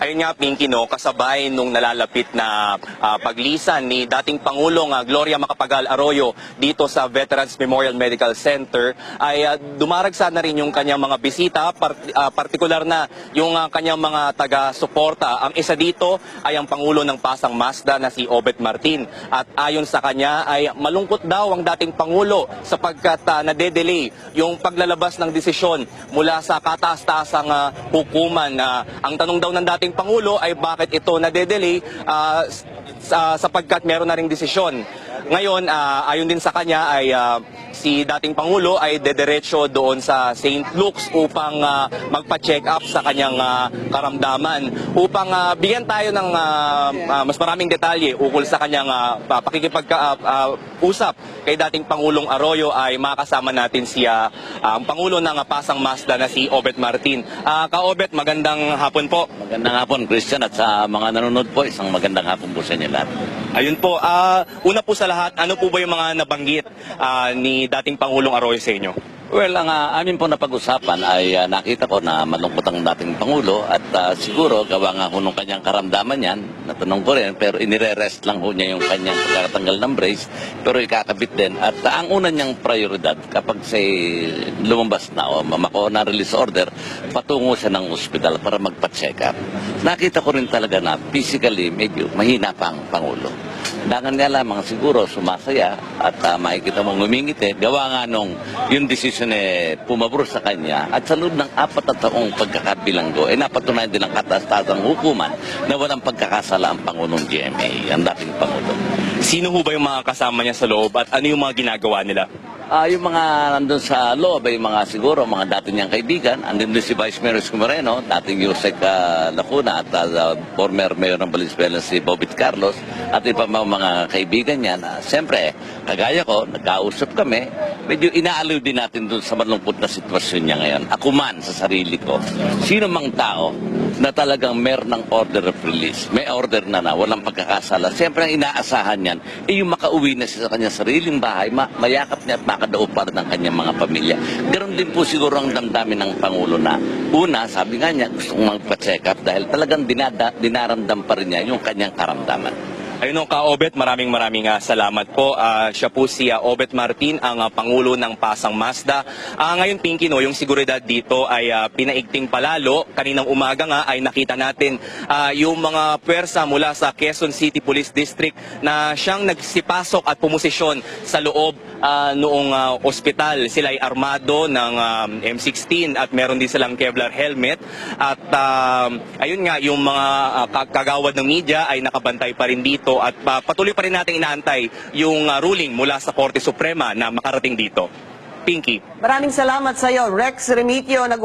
Ayun nga, Pinky, no, kasabay nung nalalapit na ah, paglisan ni dating Pangulong ah, Gloria Macapagal Arroyo dito sa Veterans Memorial Medical Center, ay ah, dumaragsa na rin yung kanyang mga bisita, part- ah, partikular na yung ah, kanyang mga taga-suporta. Ang isa dito ay ang Pangulo ng Pasang Mazda na si Obet Martin. At ayon sa kanya ay malungkot daw ang dating Pangulo sapagkat ah, nade-delay yung paglalabas ng desisyon mula sa kataas-taasang ah, hukuman. Ah, ang tanong daw ng dating Pangulo ay bakit ito nade-delay ah, s- sa- sapagkat meron na ring desisyon. Ngayon, ah, ayon din sa kanya ay ah, si dating Pangulo ay dederecho doon sa St. Luke's upang ah, magpa-check up sa kanyang ah, karamdaman. Upang ah, bigyan tayo ng ah, ah, mas maraming detalye ukol sa kanyang uh, pakikipag-usap kay dating Pangulong Arroyo ay makasama natin si ah, ang Pangulo ng ah, Pasang Mazda na si Obet Martin. Ah, Ka-Obet, magandang hapon po. Magandang hapon, Christian, at sa mga nanonood po, isang magandang hapon po sa inyo lahat. Ayun po, ah, una po sa lahat, ano po ba yung mga nabanggit ah, ni dating Pangulong Arroyo sa inyo? Well, ang ah, amin po napag-usapan ay ah, nakita ko na malungkot ang dating Pangulo at ah, siguro gawa nga ho nung kanyang karamdaman yan, natanong ko rin, pero inire-rest lang ho niya yung kanyang pagkakatanggal ng brace, pero ikakabit din. At ah, ang una niyang prioridad kapag say lumabas na o mamako na release order, patungo siya ng ospital para magpa-check up. Nakita ko rin talaga na physically medyo mahina pa ang Pangulo. Dangan nga lamang siguro sumasaya at uh, makikita mong ngumingiti. Gawa nga nung yung decision eh pumabor sa kanya at sa loob ng apat na taong pagkakabilanggo, eh napatunayan din ang kataas-taasang hukuman na walang pagkakasala ang Pangulong GMA, ang dating Pangulo. Sino ho ba yung mga kasama niya sa loob at ano yung mga ginagawa nila? Ah, yung mga nandun sa loob ay mga siguro mga dati niyang kaibigan. Andun din si Vice Mayor Isko Moreno, dating Yusek uh, Lacuna at ah, former Mayor ng Valenzuela si Bobit Carlos at iba mga, mga kaibigan niya na siyempre, kagaya ko, nagkausap kami, medyo inaaliw din natin dun sa malungkot na sitwasyon niya ngayon. Ako man sa sarili ko, sino mang tao na talagang meron ng order of release, may order na na, walang pagkakasala. Siyempre ang inaasahan niyan, eh yung makauwi na siya sa kanyang sariling bahay, ma- mayakap niya at makadaupar ng kanyang mga pamilya. Ganon din po siguro ang damdamin ng Pangulo na una, sabi nga niya, gusto kong magpa-check up dahil talagang dinada, dinaramdam pa rin niya yung kanyang karamdaman. Ayun no, Ka-Obet, maraming maraming ah, salamat po. Ah, siya po si ah, Obet Martin, ang ah, Pangulo ng Pasang Mazda. Ah, ngayon, Pinky, no, yung seguridad dito ay ah, pinaigting palalo. Kaninang umaga nga ay nakita natin ah, yung mga pwersa mula sa Quezon City Police District na siyang nagsipasok at pumosisyon sa loob ah, noong ah, ospital. Sila ay armado ng ah, M16 at meron din silang Kevlar helmet. At ah, ayun nga, yung mga ka- kagawad ng media ay nakabantay pa rin dito at ah, patuloy pa rin natin inaantay yung ah, ruling mula sa Korte Suprema na makarating dito. Pinky. Maraming salamat sa iyo, Rex Remitio, nag